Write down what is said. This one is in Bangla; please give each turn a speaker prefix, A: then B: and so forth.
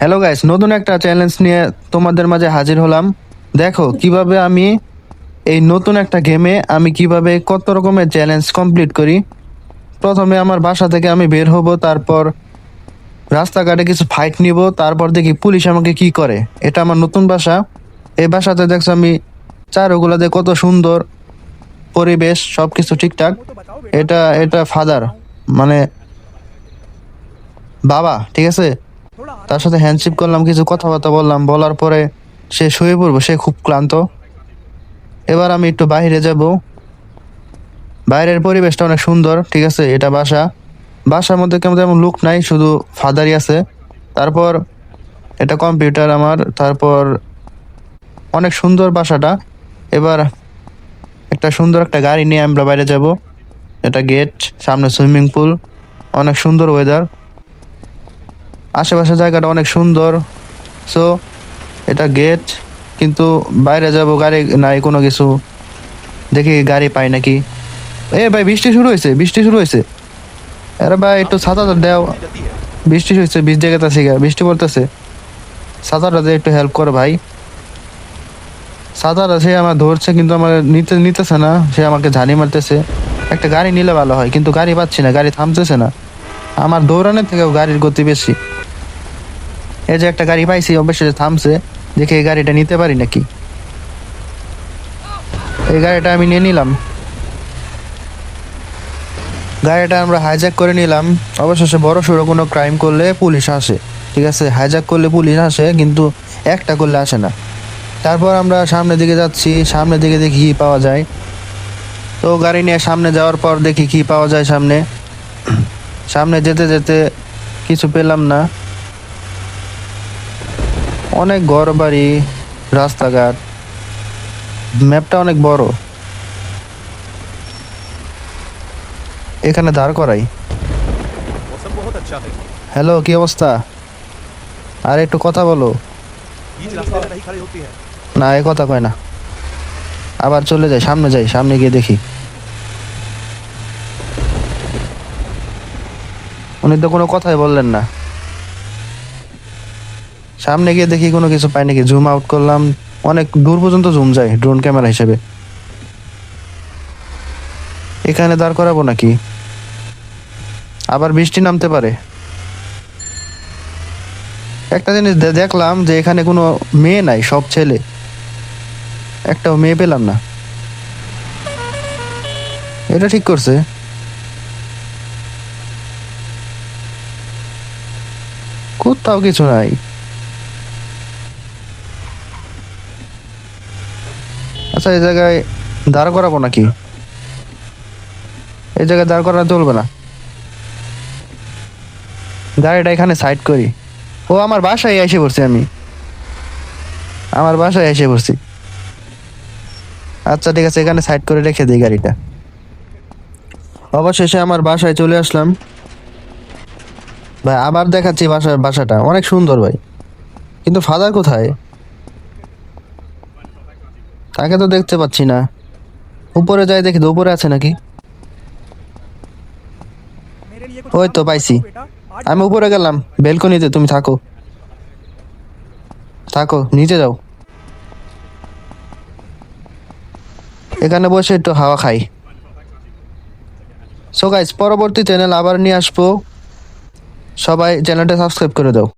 A: হ্যালো গাইস নতুন একটা চ্যালেঞ্জ নিয়ে তোমাদের মাঝে হাজির হলাম। দেখো, কীভাবে আমি এই নতুন একটা গেমে আমি কীভাবে কত রকমের চ্যালেঞ্জ কমপ্লিট করি। প্রথমে আমার বাসা থেকে আমি বের হব, তারপর রাস্তাঘাটে কিছু ফাইট নিব, তারপর দেখি পুলিশ আমাকে কি করে। এটা আমার নতুন বাসা। এই বাসাতে দেখছ আমি চারোগুলাতে কত সুন্দর পরিবেশ সব কিছু ঠিকঠাক। এটা এটা ফাদার মানে বাবা, ঠিক আছে? তার সাথে হ্যান্ডশিপ করলাম, কিছু কথাবার্তা বললাম। বলার পরে সে শুয়ে পড়ব, সে খুব ক্লান্ত। এবার আমি একটু বাইরে যাব। বাইরের পরিবেশটা অনেক সুন্দর, ঠিক আছে? এটা বাসা। বাসার মধ্যে কেমন তেমন লুক নাই, শুধু ফাদারই আছে। তারপর এটা কম্পিউটার আমার, তারপর অনেক সুন্দর বাসাটা। এবার একটা সুন্দর একটা গাড়ি নিয়ে আমরা বাইরে যাব। এটা গেট সামনে সুইমিং পুল অনেক সুন্দর ওয়েদার আশেপাশের জায়গাটা অনেক সুন্দর। সো এটা গেট কিন্তু বাইরে যাব গাড়ি নাই কোনো কিছু। দেখি গাড়ি পাই নাকি। এ ভাই, বৃষ্টি শুরু হয়েছে, বৃষ্টি শুরু হয়েছে। আরে ভাই, একটু ছাতাটা দেও। বৃষ্টি হয়েছে বীজ জায়গাতে বৃষ্টি পড়তেছে। ছাতাটা দিয়ে একটু হেল্প করো ভাই। ছাতাটা সে আমার ধরছে, কিন্তু আমার নিতে, নিতেছে না। সে আমাকে ঝানি মারতেছে। একটা গাড়ি নিলে ভালো হয়, কিন্তু গাড়ি পাচ্ছি না, গাড়ি থামতেছে না। আমার দৌড়ানোর থেকেও গাড়ির গতি বেশি। এই যে একটা গাড়ি পাইছি, অবশ্যই থামছে, দেখে এই গাড়িটা নিতে পারি নাকি? এই গাড়িটা আমি নিয়ে নিলাম। গাড়িটা আমরা হাইজ্যাক করে নিলাম। অবশেষে বড় সড়ো কোনো ক্রাইম করলে পুলিশ আসে, ঠিক আছে? হাইজ্যাক করলে পুলিশ আসে, কিন্তু একটা করলে আসে না। তারপর আমরা সামনের দিকে যাচ্ছি, সামনের দিকে দেখি কি পাওয়া যায়। তো গাড়ি নিয়ে সামনে যাওয়ার পর দেখি কি পাওয়া যায় সামনে। সামনে যেতে যেতে কিছু পেলাম না। অনেক ঘর বাড়ি রাস্তাঘাট। ম্যাপটা অনেক বড়। এখানে দাঁড় করাই। হ্যালো কি অবস্থা? আর একটু কথা বলো। না এ কথা কয় না। আবার চলে যাই সামনে যাই সামনে গিয়ে দেখি। উনি তো কোনো কথাই বললেন না। সামনে গিয়ে দেখি কোনো কিছু পাই নাকি জুম আউট করলাম। অনেক দূর পর্যন্ত জুম যায় ড্রোন ক্যামেরা হিসেবে। এখানে দাঁড় করাবো নাকি? আবার বৃষ্টি নামতে পারে। একটা জিনিস দেখলাম যে এখানে কোনো মেয়ে নাই, সব ছেলে। একটাও মেয়ে পেলাম না। এটা ঠিক করছে। কোথাও কিছু নাই। আচ্ছা এই জায়গায় দাঁড় করাবো নাকি? এই জায়গায় দাঁড় করানো চলবে না। গাড়িটা এখানে সাইড করি। ও, আমার বাসায় এসে পড়ছি আমি। আমার বাসায় এসে পড়ছি। আচ্ছা ঠিক আছে, এখানে সাইড করে রেখে দিই গাড়িটা। অবশেষে আমার বাসায় চলে আসলাম। ভাই, আবার দেখাচ্ছি বাসার বাসাটা। অনেক সুন্দর ভাই। কিন্তু ফাদার কোথায়? তাকে তো দেখতে পাচ্ছি না। উপরে যাই দেখি তো, উপরে আছে নাকি? ওই তো পাইছি। আমি উপরে গেলাম। বেলকনিতে তুমি থাকো। থাকো, নিচে যাও। এখানে বসে একটু হাওয়া খাই। সো গাইস পরবর্তী চ্যানেল আবার নিয়ে আসব। সবাই চ্যানেলটা সাবস্ক্রাইব করে দাও।